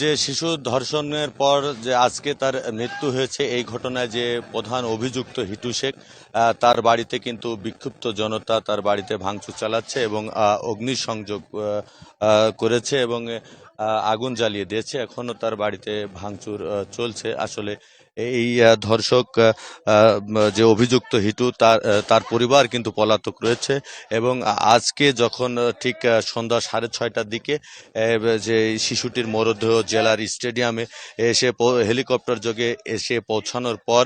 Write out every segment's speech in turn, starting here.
যে শিশু ধর্ষণের পর যে আজকে তার মৃত্যু হয়েছে, এই ঘটনায় যে প্রধান অভিযুক্ত হিটু শেখ তার বাড়িতে কিন্তু বিক্ষুব্ধ জনতা তার বাড়িতে ভাঙচুর চালাচ্ছে এবং অগ্নিসংযোগ করেছে এবং আগুন জ্বালিয়ে দিয়েছে। এখনও তার বাড়িতে ভাঙচুর চলছে। আসলে এই ধর্ষক যে অভিযুক্ত হিটু তার তার পরিবার কিন্তু পলাতক রয়েছে এবং আজকে যখন ঠিক সন্ধ্যা সাড়ে ছয়টার দিকে যে শিশুটির মরদেহ জেলার স্টেডিয়ামে এসে হেলিকপ্টার যোগে এসে পৌঁছানোর পর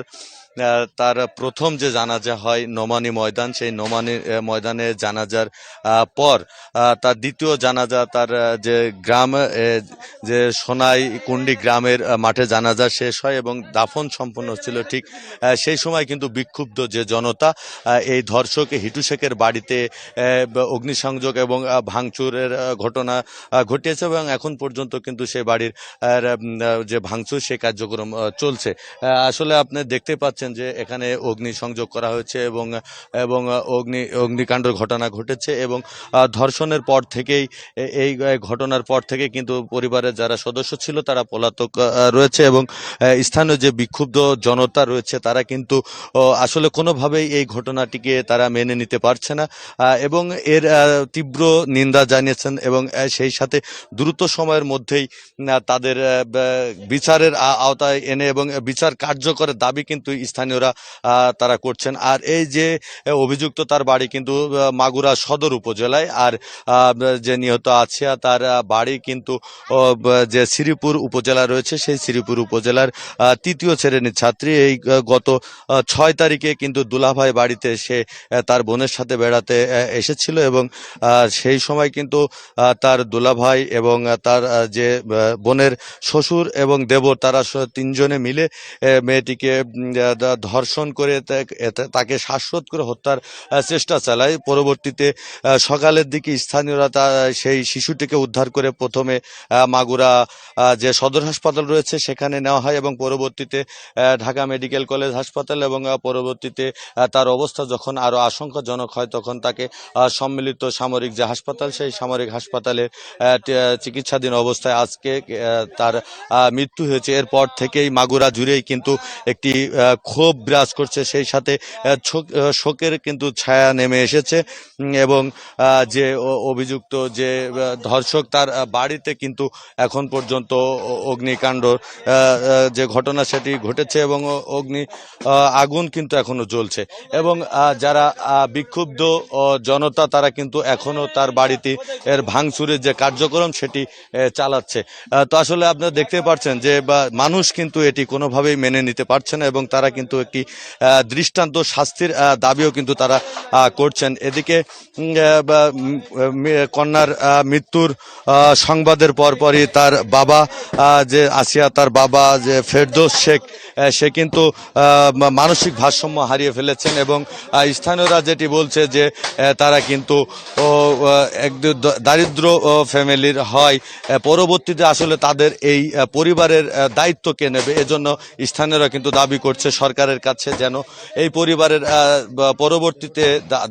তার প্রথম যে জানাজা হয় নোমানি ময়দান, সেই নোমানি ময়দানে জানাজার পর তার দ্বিতীয় জানাজা তার যে গ্রাম যে সোনাই কুন্ডি গ্রামের মাঠে জানাজা শেষ হয় এবং দাফন সম্পন্ন ছিল ঠিক সেই সময় কিন্তু বিক্ষুব্ধ যে জনতা এই ধর্ষক হিটু শেখের বাড়িতে অগ্নিসংযোগ এবং ভাঙচুরের ঘটনা ঘটিয়েছে এবং এখন পর্যন্ত কিন্তু সে বাড়ির যে ভাঙচুর, সে কার্যক্রম চলছে। আসলে আপনি দেখতে পাচ্ছেন যে এখানে অগ্নিসংযোগ করা হয়েছে এবং এবং অগ্নি, অগ্নিকাণ্ডের ঘটনা ঘটেছে এবং ধর্ষণের পর থেকেই এই ঘটনার পর থেকে কিন্তু পরিবারের যারা সদস্য ছিল তারা পলাতক রয়েছে এবং স্থানীয় যে বিক্ষুব্ধ জনতা রয়েছে তারা কিন্তু আসলে কোনোভাবেই এই ঘটনাটিকে তারা মেনে নিতে পারছে না এবং এর তীব্র নিন্দা জানিয়েছেন এবং সেই সাথে দ্রুত সময়ের মধ্যেই তাদের বিচারের আওতায় এনে এবং বিচার কার্যকরের দাবি কিন্তু স্থানীয়রা তারা করছেন। আর এই যে অভিযুক্ত তার বাড়ি কিন্তু মাগুরা সদর উপজেলায়। আর যে নিহত আছে তার বাড়ি কিন্তু যে শ্রীপুর উপজেলা রয়েছে, সেই শ্রীপুর উপজেলার তৃতীয় শ্রেণির ছাত্রী। এই গত ছয় তারিখে কিন্তু দুলাভাই বাড়িতে সে তার বোনের সাথে বেড়াতে এসেছিল এবং সেই সময় কিন্তু তার দুলাভাই এবং তার যে বোনের শ্বশুর এবং দেবর, তারা তিনজনে মিলে মেয়েটিকে ধর্ষণ করে তাকে শ্বাসরোধ করে হত্যার চেষ্টা চালায়। পরবর্তীতে সকালের দিকে স্থানীয়রা তা, সেই শিশুটিকে উদ্ধার করে প্রথমে মাগুরা যে সদর হাসপাতাল রয়েছে সেখানে নেওয়া হয় এবং পরবর্তীতে ঢাকা মেডিকেল কলেজ হাসপাতাল এবং পরবর্তীতে তার অবস্থা যখন আরও আশঙ্কাজনক হয় তখন তাকে সম্মিলিত সামরিক যে হাসপাতাল সেই সামরিক হাসপাতালে চিকিৎসাধীন অবস্থায় আজকে তার মৃত্যু হয়েছে। এরপর থেকেই মাগুরা জুড়েই কিন্তু একটি ক্ষোভ বিরাজ করছে, সেই সাথে শোকের কিন্তু ছায়া নেমে এসেছে এবং যে অভিযুক্ত যে ধর্ষক তার বাড়িতে কিন্তু এখন পর্যন্ত অগ্নিকাণ্ড যে ঘটনা সেটি ঘটেছে এবং অগ্নি আগুন কিন্তু এখনও জ্বলছে, এবং যারা বিক্ষুব্ধ জনতা তারা কিন্তু এখনও তার বাড়িতে এর ভাঙচুরের যে কার্যক্রম সেটি চালাচ্ছে তো আসলে আপনারা দেখতে পাচ্ছেন যে মানুষ কিন্তু এটি কোনোভাবেই মেনে নিতে পারছে না, এবং তারা কিন্তু একটি দৃষ্টান্ত শাস্তির দাবিও কিন্তু তারা করছেন। এদিকে কন্যার মৃত্যুর সংবাদের পরপরই তার বাবা যে আসিয়া তার বাবা, যে ফেরদৌস শেখ সে কিন্তু মানসিক ভারসাম্য হারিয়ে ফেলেছেন এবং স্থানীয়রা যেটি বলছে যে তারা কিন্তু এক দারিদ্র ফ্যামিলির হয়। পরবর্তীতে আসলে তাদের এই পরিবারের দায়িত্ব কে নেবে? এজন্য স্থানীয়রা কিন্তু দাবি করছে সরকারের কাছে যেন এই পরিবারের পরবর্তীতে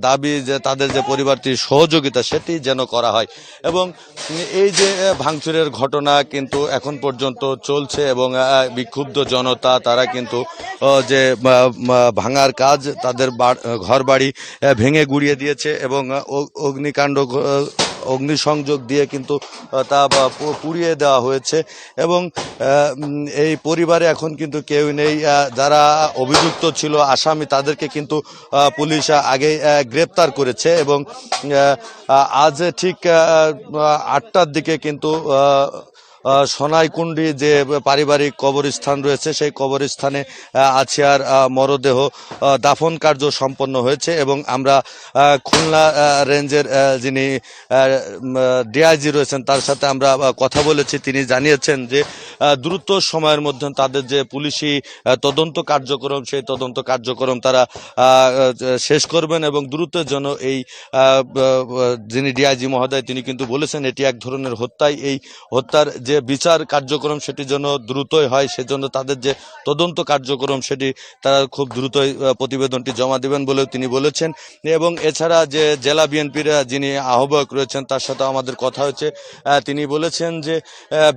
দাবি যে তাদের যে পরিবারটির সহযোগিতা সেটি যেন করা হয়। এবং এই যে ভাঙচুরের ঘটনা কিন্তু এখন পর্যন্ত চলছে এবং বিক্ষুব্ধ জনতা তারা কিন্তু যে ভাঙার কাজ তাদের ঘর বাড়ি ভেঙে গুড়িয়ে দিয়েছে এবং অগ্নিকাণ্ড অগ্নিসংযোগ দিয়ে কিন্তু তা পুড়িয়ে দেওয়া হয়েছে এবং এই পরিবারে এখন কিন্তু কেউ নেই যারা অভিযুক্ত ছিল, আসামি, তাদেরকে কিন্তু পুলিশ আগে গ্রেপ্তার করেছে এবং আজ ঠিক আটটার দিকে কিন্তু সোনাইকুণ্ডি যে পারিবারিক কবরস্থান রয়েছে, সেই কবরস্থানে আছে আছিয়ার মরদেহ দাফন কার্য সম্পন্ন হয়েছে এবং আমরা খুলনা রেঞ্জের যিনি ডিআইজি রয়েছেন, তার সাথে আমরা কথা বলেছি। তিনি জানিয়েছেন যে দ্রুত সময়ের মধ্যে তাদের যে পুলিশি তদন্ত কার্যক্রম, সেই তদন্ত কার্যক্রম তারা শেষ করবেন এবং দ্রুত যেন এই যিনি ডিআইজি মহোদয় তিনি কিন্তু বলেছেন এটি এক ধরনের হত্যায় এই হত্যার যে বিচার কার্যক্রম সেটি যেন দ্রুতই হয়, সেজন্য তাদের যে তদন্ত কার্যক্রম সেটি তারা খুব দ্রুতই প্রতিবেদনটি জমা দেবেন বলেও তিনি বলেছেন। এবং এছাড়া যে জেলা বিএনপির যিনি আহ্বায়ক রয়েছেন তার সাথে আমাদের কথা হয়েছে তিনি বলেছেন যে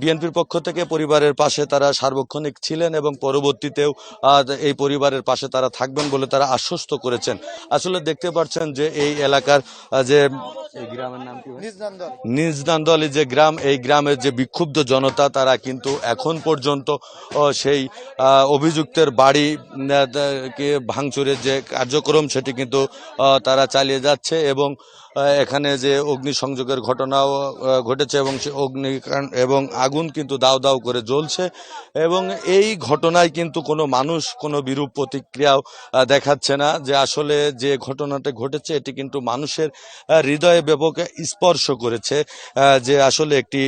বিএনপির পক্ষ থেকে পরিবারের পাশে তারা সার্বক্ষণিক ছিলেন এবং পরবর্তীতেও এই পরিবারের পাশে তারা থাকবেন বলে তারা আশ্বস্ত করেছেন আসলে দেখতে পাচ্ছেন যে এই এলাকার যে এই গ্রামের নাম কি ভাই? নিজদান্দলি যে গ্রাম এই গ্রামের যে বিক্ষুব্ধ জনতা তারা কিন্তু এখন পর্যন্ত সেই অভিযুক্তের বাড়ি কে ভাঙচুরের যে কার্যক্রম সেটি কিন্তু তারা চালিয়ে যাচ্ছে এবং এখানে যে অগ্নিসংযোগের ঘটনাও আহ, ঘটেছে এবং সে অগ্নিকাণ্ড এবং আগুন কিন্তু দাও দাও করে জ্বলছে এবং এই ঘটনায় কিন্তু কোনো মানুষ কোনো বিরূপ প্রতিক্রিয়াও দেখাচ্ছে না যে আসলে যে ঘটনাটা ঘটেছে এটি কিন্তু মানুষের হৃদয়ে ব্যাপক স্পর্শ করেছে যে আসলে একটি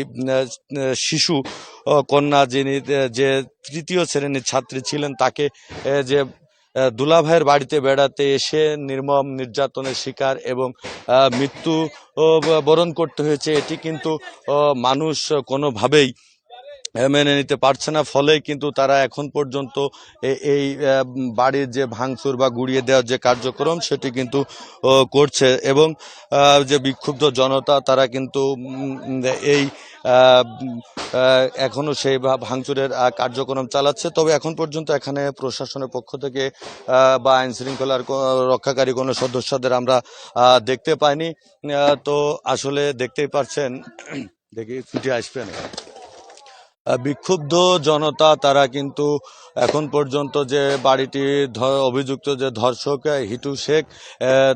শিশু কন্যা যিনি যে তৃতীয় শ্রেণির ছাত্রী ছিলেন তাকে যে দুলাভাইয়ের বাড়িতে বেড়াতে এসে নির্মম নির্যাতনের শিকার এবং মৃত্যু বরণ করতে হয়েছে। এটি কিন্তু মানুষ কোনোভাবেই মেনে নিতে পারছে না। ফলে কিন্তু তারা এখন পর্যন্ত এই বাড়ির যে ভাঙচুর বা গুড়িয়ে দেওয়ার যে কার্যক্রম সেটি কিন্তু করছে এবং যে বিক্ষুব্ধ জনতা তারা কিন্তু এই আহ, উম, আহ, এখনও সেই ভাঙচুরের কার্যক্রম চালাচ্ছে। তবে এখন পর্যন্ত এখানে প্রশাসনের পক্ষ থেকে বা আইন শৃঙ্খলার রক্ষাকারী কোনো সদস্যদের আমরা দেখতে পাইনি। তো আসলে দেখতেই পাচ্ছেন দেখি ছুটি আসবেন। বিক্ষুব্ধ জনতা, তারা কিন্তু এখন পর্যন্ত যে বাড়িটি অভিযুক্ত যে ধর্ষক হিটু শেখ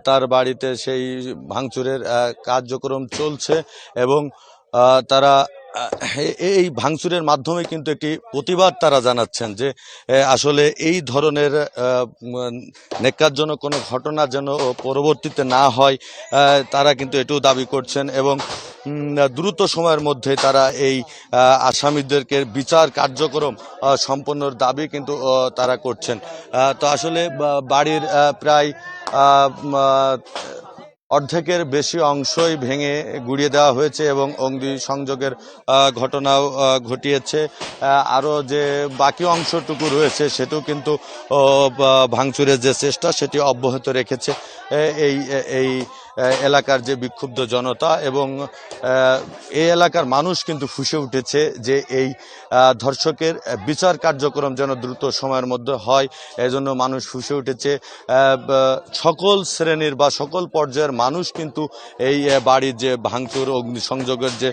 তার বাড়িতে সেই ভাঙচুরের কার্যক্রম চলছে এবং তারা এই ভাঙচুরের মাধ্যমে কিন্তু একটি প্রতিবাদ তারা জানাচ্ছেন যে আসলে এই ধরনের নেকারজনক কোনো ঘটনা যেন পরবর্তীতে না হয় তারা কিন্তু এটাও দাবি করছেন এবং দ্রুত সময়ের মধ্যে তারা এই আসামিদেরকে বিচার কার্যক্রম সম্পন্নর দাবি কিন্তু তারা করছেন। তো আসলে বাড়ির প্রায় অর্ধেকের বেশি অংশই ভেঙে গুড়িয়ে দেওয়া হয়েছে এবং অগ্নি সংযোগের ঘটনাও ঘটিয়েছে। আরও যে বাকি অংশটুকু রয়েছে সেটাও কিন্তু ভাঙচুরের যে চেষ্টা, সেটি অব্যাহত রেখেছে। এই এই এলাকার যে বিক্ষুব্ধ জনতা এবং এই এলাকার মানুষ কিন্তু ফুসে উঠেছে যে এই ধর্ষকের বিচার কার্যক্রম যেন দ্রুত সময়ের মধ্যে হয়। এজন্য মানুষ ফুসে উঠেছে। সকল শ্রেণির বা সকল পর্যায়ের মানুষ কিন্তু এই বাড়ির যে ভাঙচুর, অগ্নিসংযোগের যে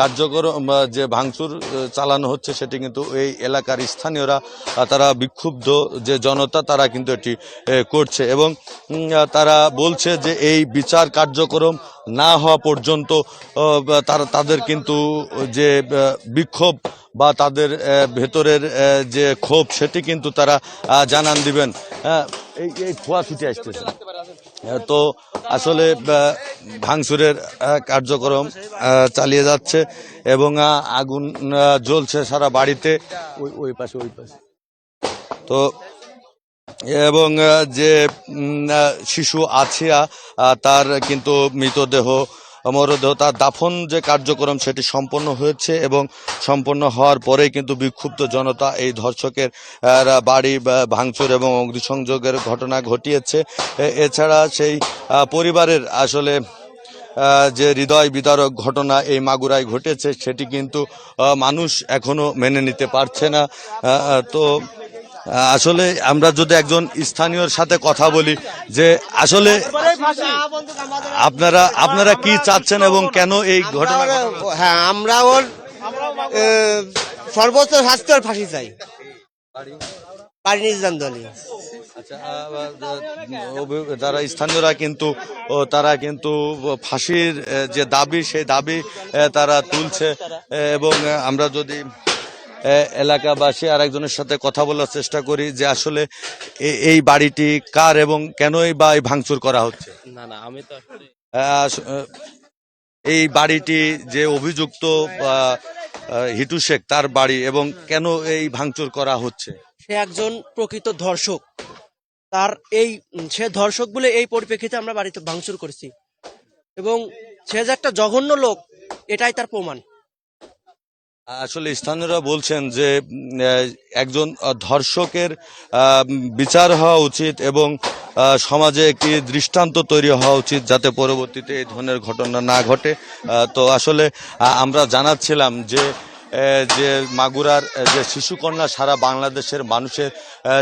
কার্যক্রম যে ভাঙচুর চালানো হচ্ছে সেটি কিন্তু এই এলাকার স্থানীয়রা তারা বিক্ষুব্ধ যে জনতা তারা কিন্তু এটি করছে এবং তারা বলছে যে এই বিচার কার্যক্রম না হওয়া পর্যন্ত তারা তাদের কিন্তু যে বিক্ষোভ বা তাদের ভেতরের যে ক্ষোভ সেটি কিন্তু তারা জানান দিবেন। এই এই খোয়া ছুটে আসতেছে। তো আসলে আহ, ভাঙচুরের কার্যক্রম চালিয়ে যাচ্ছে এবং আগুন জ্বলছে সারা বাড়িতে। ওই ওই পাশে ওই পাশে। তো এবং যে শিশু আছিয়া তার কিন্তু মৃতদেহ, মরদেহ, তার দাফন যে কার্যক্রম সেটি সম্পন্ন হয়েছে এবং সম্পন্ন হওয়ার পরেই কিন্তু বিক্ষুব্ধ জনতা এই ধর্ষকের বাড়ি ভাঙচুর এবং অগ্নিসংযোগের ঘটনা ঘটিয়েছে। এছাড়া সেই পরিবারের আসলে যে হৃদয় বিদারক ঘটনা এই মাগুরায় ঘটেছে, সেটি কিন্তু মানুষ এখনও মেনে নিতে পারছে না। তো আসলে আমরা যদি একজন স্থানীয়র সাথে কথা বলি যে আসলে আপনারা আপনারা কি চাচ্ছেন এবং কেন এই ঘটনা? হ্যাঁ আমরা ওর সর্বোচ্চ শাস্তির ফাঁসি চাই। দলি আচ্ছা, যারা স্থানীয়রা কিন্তু তারা কিন্তু ফাঁসির যে দাবি সেই দাবি তারা তুলছে এবং আমরা যদি এলাকাবাসী আর একজনের সাথে কথা বলার চেষ্টা করি যে আসলে এ- এই বাড়িটি কার এবং কেনই বা এই ভাঙচুর করা হচ্ছে? না না আমি তো এই বাড়িটি যে অভিযুক্ত হিটু শেখ তার বাড়ি এবং কেন এই ভাঙচুর করা হচ্ছে? সে একজন প্রকৃত ধর্ষক। তার এই সে ধর্ষক বলে এই পরিপ্রেক্ষিতে আমরা বাড়িতে ভাঙচুর করেছি। এবং সে যে একটা জঘন্য লোক এটাই তার প্রমাণ। আসলে স্থানীয়রা বলছেন যে একজন ধর্ষকের বিচার হওয়া উচিত এবং সমাজে একটি দৃষ্টান্ত তৈরি হওয়া উচিত যাতে পরবর্তীতে এই ধরনের ঘটনা না ঘটে। তো আসলে আমরা জানাচ্ছিলাম যে যে মাগুরার যে শিশুকন্যা সারা বাংলাদেশের মানুষের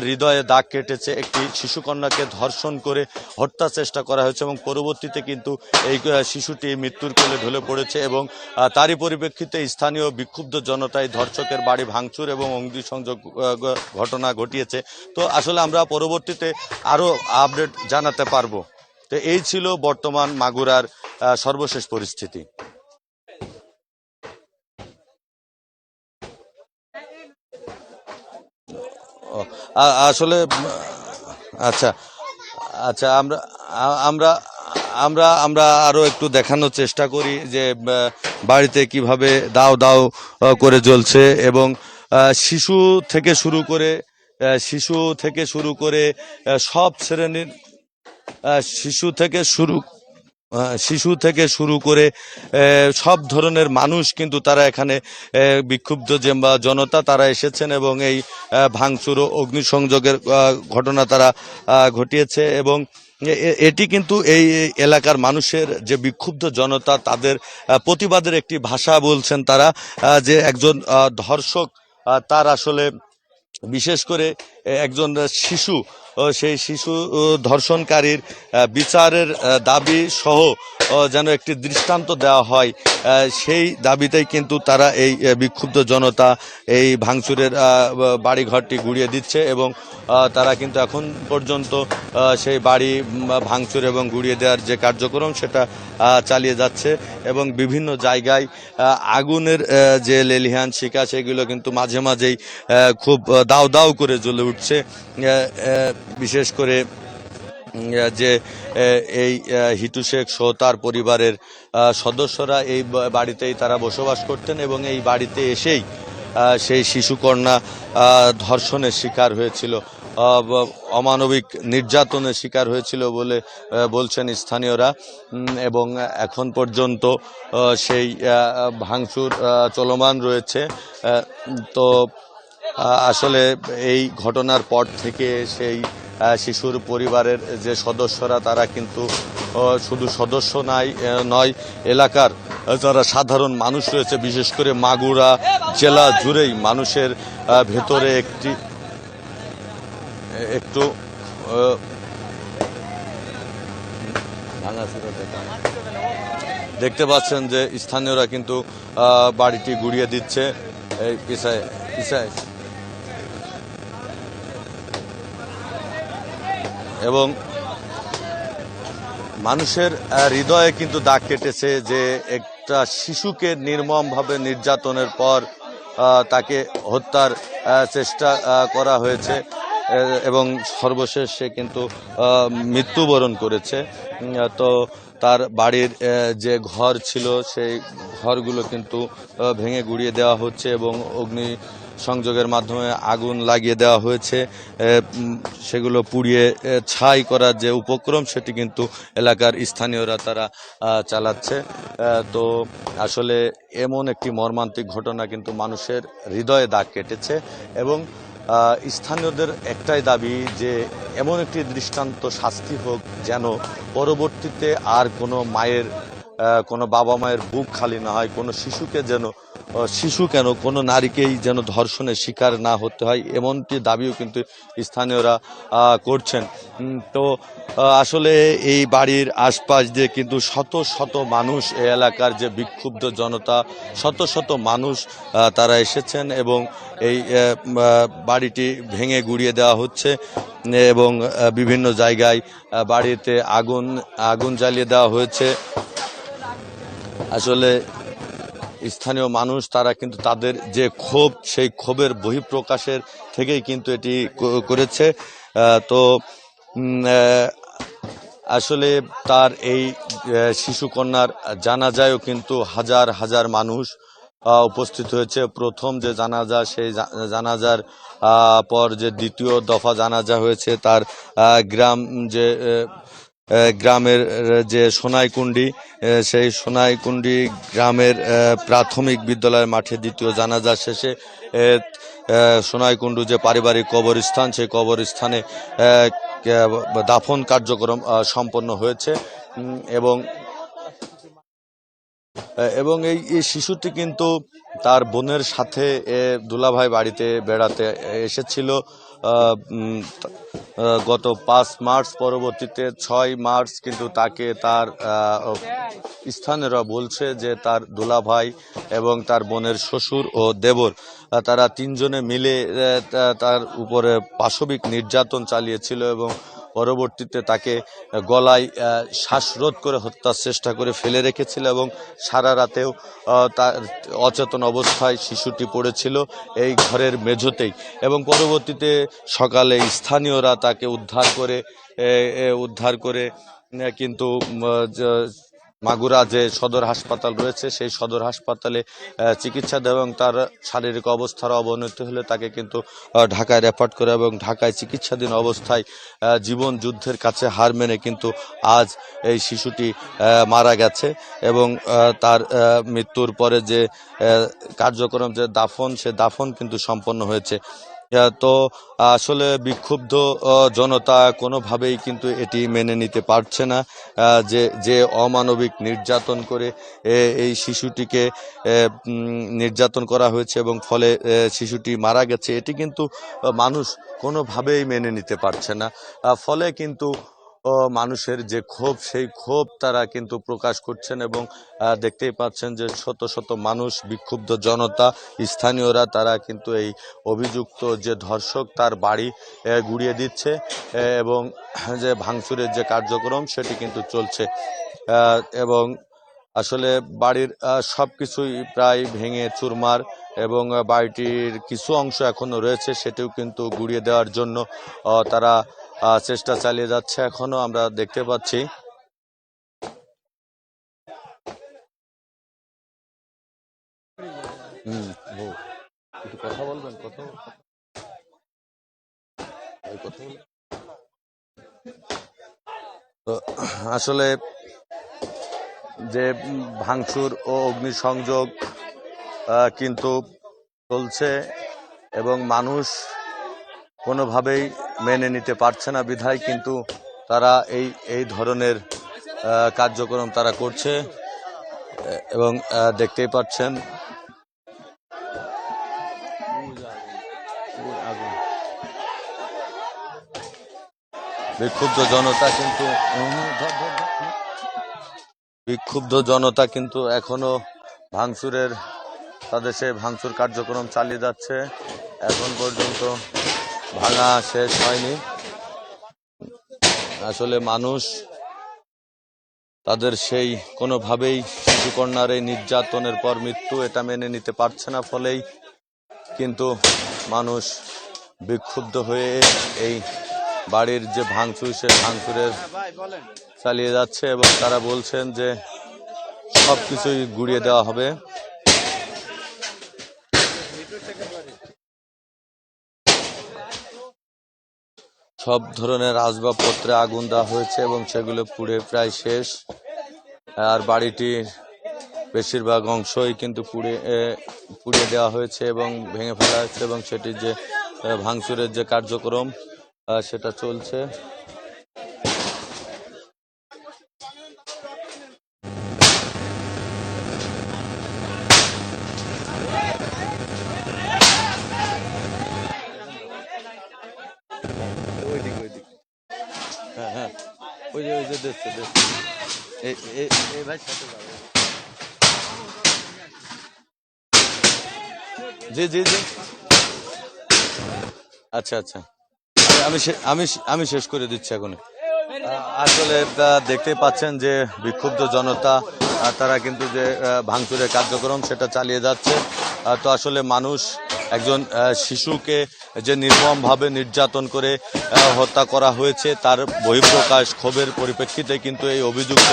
হৃদয়ে দাগ কেটেছে একটি শিশুকন্যাকে ধর্ষণ করে হত্যা চেষ্টা করা হয়েছে এবং পরবর্তীতে কিন্তু এই শিশুটি মৃত্যুর কোলে ঢলে পড়েছে এবং তারই পরিপ্রেক্ষিতে স্থানীয় বিক্ষুব্ধ জনতায় ধর্ষকের বাড়ি ভাঙচুর এবং অগ্নিসংযোগ আহ, গ- ঘটনা ঘটিয়েছে। তো আসলে আমরা পরবর্তীতে আরও আপডেট জানাতে পারব। তো এই ছিল বর্তমান মাগুরার সর্বশেষ পরিস্থিতি। আসলে আচ্ছা আচ্ছা আমরা আমরা আমরা আমরা আরও একটু দেখানোর চেষ্টা করি যে বাড়িতে কীভাবে দাও দাও করে জ্বলছে এবং শিশু থেকে শুরু করে শিশু থেকে শুরু করে সব শ্রেণির শিশু থেকে শুরু শিশু থেকে শুরু করে সব ধরনের মানুষ কিন্তু তারা এখানে বিক্ষুব্ধ যে জনতা তারা এসেছেন এবং এই ভাঙচুর ও অগ্নিসংযোগের ঘটনা তারা ঘটিয়েছে এবং এটি কিন্তু এই এলাকার মানুষের যে বিক্ষুব্ধ জনতা তাদের প্রতিবাদের একটি ভাষা বলছেন তারা যে একজন ধর্ষক তার আসলে বিশেষ করে একজন শিশু সেই শিশু ধর্ষণকারীর বিচারের দাবি সহ যেন একটি দৃষ্টান্ত দেওয়া হয় সেই দাবিতেই কিন্তু তারা এই বিক্ষুব্ধ জনতা এই ভাঙচুরের বাড়িঘরটি গুড়িয়ে দিচ্ছে এবং তারা কিন্তু এখন পর্যন্ত সেই বাড়ি ভাঙচুর এবং গুড়িয়ে দেওয়ার যে কার্যক্রম সেটা চালিয়ে যাচ্ছে এবং বিভিন্ন জায়গায় আগুনের যে লেলিহান শিকা সেগুলো কিন্তু মাঝে মাঝেই খুব দাউ দাউ করে জ্বলে উঠছে বিশেষ করে যে এই হিটু শেখ সহ তার পরিবারের সদস্যরা এই বাড়িতেই তারা বসবাস করতেন এবং এই বাড়িতে এসেই সেই শিশুকন্যা ধর্ষণের শিকার হয়েছিল অমানবিক নির্যাতনের শিকার হয়েছিল বলে বলছেন স্থানীয়রা এবং এখন পর্যন্ত সেই ভাঙচুর চলমান রয়েছে তো আসলে এই ঘটনার পর থেকে সেই শিশুর পরিবারের যে সদস্যরা, তারা কিন্তু শুধু সদস্য নাই নয়, এলাকার যারা সাধারণ মানুষ রয়েছে, বিশেষ করে মাগুরা জেলা জুড়েই মানুষের ভেতরে একটি, একটু। দেখতে পাচ্ছেন যে স্থানীয়রা কিন্তু বাড়িটি গুড়িয়ে দিচ্ছে এই, পিছায় পিছায় এবং মানুষের হৃদয়ে কিন্তু দাগ কেটেছে যে একটা শিশুকে নির্মমভাবে নির্যাতনের পর তাকে হত্যার চেষ্টা করা হয়েছে এবং সর্বশেষ সে কিন্তু মৃত্যুবরণ করেছে। তো তার বাড়ির যে ঘর ছিল, সেই ঘরগুলো কিন্তু ভেঙে গুড়িয়ে দেওয়া হচ্ছে এবং অগ্নি সংযোগের মাধ্যমে আগুন লাগিয়ে দেওয়া হয়েছে। সেগুলো পুড়িয়ে ছাই করার যে উপক্রম, সেটি কিন্তু এলাকার স্থানীয়রা তারা চালাচ্ছে। তো আসলে এমন একটি মর্মান্তিক ঘটনা কিন্তু মানুষের হৃদয়ে দাগ কেটেছে এবং স্থানীয়দের একটাই দাবি যে এমন একটি দৃষ্টান্ত শাস্তি হোক যেন পরবর্তীতে আর কোনো মায়ের কোনো বাবা মায়ের বুক খালি না হয়, কোনো শিশুকে যেন শিশু কেন? কোনো নারীকেই যেন ধর্ষণের শিকার না হতে হয়, এমনটি দাবিও কিন্তু স্থানীয়রা করছেন। তো আসলে এই বাড়ির আশপাশ দিয়ে কিন্তু শত শত মানুষ এই এলাকার যে বিক্ষুব্ধ জনতা, শত শত মানুষ তারা এসেছেন এবং এই বাড়িটি ভেঙে গুড়িয়ে দেওয়া হচ্ছে এবং বিভিন্ন জায়গায় বাড়িতে আগুন আগুন জ্বালিয়ে দেওয়া হয়েছে। আসলে স্থানীয় মানুষ তারা কিন্তু তাদের যে ক্ষোভ সেই ক্ষোভের বহিঃপ্রকাশের থেকেই কিন্তু এটি করেছে। তো আসলে তার এই আহ, শিশু কন্যার জানাজায়ও কিন্তু হাজার হাজার মানুষ উপস্থিত হয়েছে। প্রথম যে জানাজা সেই জানাজার পর যে দ্বিতীয় দফা জানাজা হয়েছে তার গ্রাম যে গ্রামের যে সোনাইকুণ্ডি সেই সোনাইকুণ্ডি গ্রামের প্রাথমিক বিদ্যালয়ের মাঠে দ্বিতীয় জানাজা শেষে সোনাইকুণ্ডু যে পারিবারিক কবরস্থান, সেই কবরস্থানে দাফন কার্যক্রম সম্পন্ন হয়েছে। এবং এবং এই শিশুটি কিন্তু তার বোনের সাথে দুলাভাই বাড়িতে বেড়াতে এসেছিল। গত পাঁচ মার্চ পরবর্তীতে, ছয় মার্চ কিন্তু তাকে তার স্থানেরা বলছে যে তার দুলাভাই এবং তার বোনের শ্বশুর ও দেবর তারা তিনজনে মিলে তার উপরে পাশবিক নির্যাতন চালিয়েছিল এবং পরবর্তীতে তাকে গলায় শ্বাসরোধ করে হত্যার চেষ্টা করে ফেলে রেখেছিল এবং সারা রাতেও তার অচেতন অবস্থায় শিশুটি পড়েছিল এই ঘরের মেঝোতেই এবং পরবর্তীতে সকালে স্থানীয়রা তাকে উদ্ধার করে উদ্ধার করে কিন্তু মাগুরা যে সদর হাসপাতাল রয়েছে, সেই সদর হাসপাতালে চিকিৎসা দেয় এবং তার শারীরিক অবস্থার অবনতি হলে তাকে কিন্তু ঢাকায় রেফার করে এবং ঢাকায় চিকিৎসাধীন অবস্থায় জীবন যুদ্ধের কাছে হার মেনে কিন্তু আজ এই শিশুটি মারা গেছে এবং তার মৃত্যুর পরে যে কার্যক্রম যে দাফন, সে দাফন কিন্তু সম্পন্ন হয়েছে। তো আসলে বিক্ষুব্ধ জনতা কোনোভাবেই কিন্তু এটি মেনে নিতে পারছে না যে যে অমানবিক নির্যাতন করে এই শিশুটিকে নির্যাতন করা হয়েছে এবং ফলে শিশুটি মারা গেছে, এটি কিন্তু মানুষ কোনোভাবেই মেনে নিতে পারছে না। ফলে কিন্তু মানুষের যে ক্ষোভ, সেই ক্ষোভ তারা কিন্তু প্রকাশ করছেন এবং দেখতেই পাচ্ছেন যে শত শত মানুষ, বিক্ষুব্ধ জনতা, স্থানীয়রা তারা কিন্তু এই অভিযুক্ত যে ধর্ষক তার বাড়ি গুড়িয়ে দিচ্ছে এবং যে ভাঙচুরের যে কার্যক্রম সেটি কিন্তু চলছে। এবং আসলে বাড়ির সব কিছুই প্রায় ভেঙে চুরমার এবং বাড়িটির কিছু অংশ এখনও রয়েছে, সেটিও কিন্তু গুড়িয়ে দেওয়ার জন্য তারা চেষ্টা চালিয়ে যাচ্ছে এখনও আমরা দেখতে পাচ্ছি। হুম কথা বলবেন আসলে যে ভাঙচুর ও অগ্নিসংযোগ কিন্তু চলছে এবং মানুষ কোনোভাবেই মেনে নিতে পারছে না বিধায়, কিন্তু তারা এই এই ধরনের কার্যক্রম তারা করছে, এবং দেখতেই পাচ্ছেন বিক্ষুব্ধ জনতা কিন্তু। বিক্ষুব্ধ জনতা কিন্তু এখনও ভাঙচুরের, তাদের সেই ভাঙচুর কার্যক্রম চালিয়ে যাচ্ছে এখন পর্যন্ত ভাঙা শেষ হয়নি। আসলে মানুষ তাদের সেই কোনোভাবেই শিশুকন্যার এই নির্যাতনের পর মৃত্যু এটা মেনে নিতে পারছে না ফলেই কিন্তু মানুষ বিক্ষুব্ধ হয়ে এই বাড়ির যে ভাঙচুর সে ভাঙচুরের চালিয়ে যাচ্ছে এবং তারা বলছেন যে সব কিছুই গুড়িয়ে দেওয়া হবে। সব ধরনের আসবাবপত্রে আগুন দেওয়া হয়েছে এবং সেগুলো পুড়ে প্রায় শেষ। আর বাড়িটির বেশিরভাগ অংশই কিন্তু পুড়ে পুড়িয়ে দেওয়া হয়েছে এবং ভেঙে ফেলা হয়েছে এবং সেটির যে ভাঙচুরের যে কার্যক্রম সেটা চলছে। জি জি জি। আচ্ছা আচ্ছা। আমি আমি আমি শেষ করে দিচ্ছি এখন আসলে দেখতেই পাচ্ছেন যে বিক্ষুব্ধ জনতা তারা কিন্তু যে ভাঙচুরের কার্যক্রম সেটা চালিয়ে যাচ্ছে। তো আসলে মানুষ একজন শিশুকে যে নির্মমভাবে নির্যাতন করে হত্যা করা হয়েছে, তার বহিঃপ্রকাশ ক্ষোভের পরিপ্রেক্ষিতে কিন্তু এই অভিযুক্ত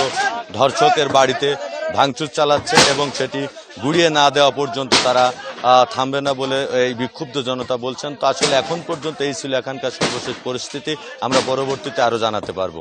ধর্ষকের বাড়িতে ভাঙচুর চালাচ্ছে এবং সেটি গুড়িয়ে না দেওয়া পর্যন্ত তারা থামবে না বলে এই বিক্ষুব্ধ জনতা বলছেন। তো আসলে এখন পর্যন্ত এই ছিল এখানকার সর্বশেষ পরিস্থিতি। আমরা পরবর্তীতে আরও জানাতে পারব।